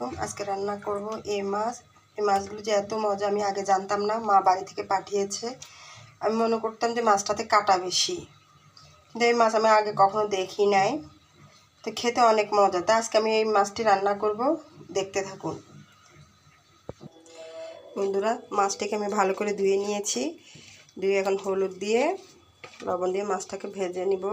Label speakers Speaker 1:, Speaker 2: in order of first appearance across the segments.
Speaker 1: আলাইকুম আজকে রান্না করব এই মাছ। এই মাছগুলো যে এত মজা, আমি আগে জানতাম না, মা বাড়ি থেকে পাঠিয়েছে। আমি মনে করতাম যে মাছটাতে কাটা বেশি। কিন্তু এই মাছ আমি আগে কখনো দেখি নাই। তো খেতে অনেক মজা। তা আজকে আমি এই মাছটি রান্না করব। দেখতে থাকুন। বন্ধুরা, মাছটাকে আমি ভালো করে ধুয়ে নিয়েছি। ধুয়ে এখন হলুদ দিয়ে লবণ দিয়ে মাছটাকে ভেজে নিব।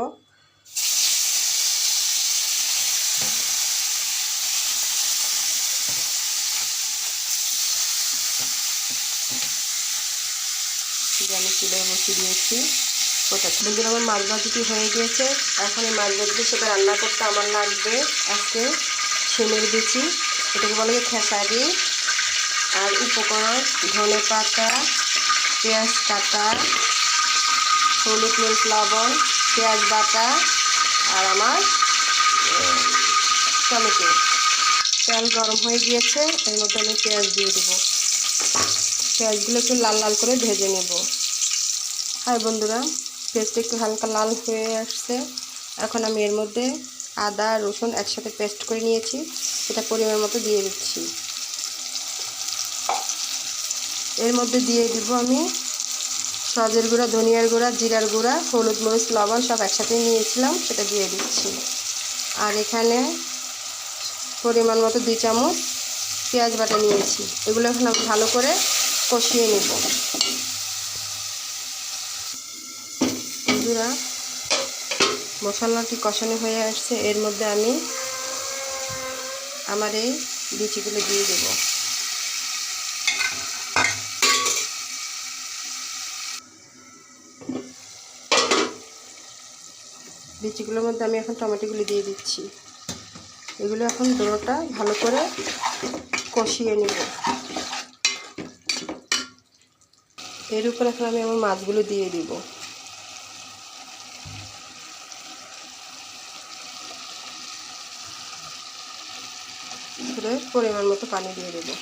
Speaker 1: যে আমি চুলায় বসিয়ে দিয়েছি। ওটা বন্ধুরা আমার মাছ ভাজিটি হয়ে গিয়েছে। এখন এই মাছ ভাজিটির সাথে রান্না করতে আমার লাগবে আজকে শিমের বিচি। এটাকে বলে খেসারি। আর উপকরণ, ধনে পাতা, পেঁয়াজ কাটা, হলুদ মরিচ, লবণ, পেঁয়াজ বাটা, আর আমার টমেটো। তেল গরম হয়ে গিয়েছে, এর মধ্যে আমি পেঁয়াজ দিয়ে দেবো। পেঁয়াজগুলো একটু লাল লাল করে ভেজে নেব। হাই বন্ধুরা পেঁয়াজটা একটু হালকা লাল হয়ে আসছে। এখন আমি এর মধ্যে আদা, রসুন একসাথে পেস্ট করে নিয়েছি। সেটা পরিমাণ মতো দিয়ে দিচ্ছি। এর মধ্যে দিয়ে দিব আমি সজের গুঁড়া, ধনিয়ার গুঁড়া, জিরার গুঁড়া, হলুদ মরিচ, লবণ সব একসাথে নিয়েছিলাম, সেটা দিয়ে দিচ্ছি। আর এখানে পরিমাণ মতো দুই চামচ পেঁয়াজ বাটা নিয়েছি। এগুলো এখন আমি ভালো করে কষিয়ে নেব। বন্ধুরা, মশলাটি কষানো হয়ে আসছে। এর মধ্যে আমি আমার এই বিচিগুলো দিয়ে দেব। বিচিগুলোর মধ্যে আমি এখন টমেটোগুলো দিয়ে দিচ্ছি। এগুলো এখন দোটা ভালো করে কষিয়ে নেব। এর উপর এখন আমি আমার মাছগুলো দিয়ে দিব। পরিমাণ মতো পানি দিয়ে দেবো।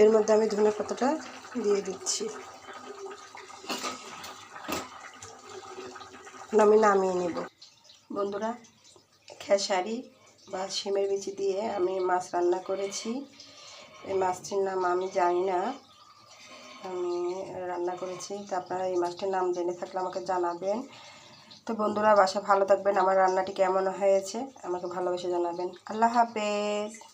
Speaker 1: এর মধ্যে আমি ধনে পাতাটা দিয়ে দিচ্ছি। আমি নামিয়ে নেব। বন্ধুরা, খেসারি বা শিমের বিচি দিয়ে আমি মাছ রান্না করেছি। এই মাছটির নাম আমি জানি না। আমি রান্না করেছি। তো আপনারা এই মাছটির নাম জেনে থাকলে আমাকে জানাবেন। তো বন্ধুরা বাসা ভালো থাকবেন। আমার রান্নাটি কেমন হয়েছে আমাকে ভালোবেসে জানাবেন। আল্লাহ হাফেজ।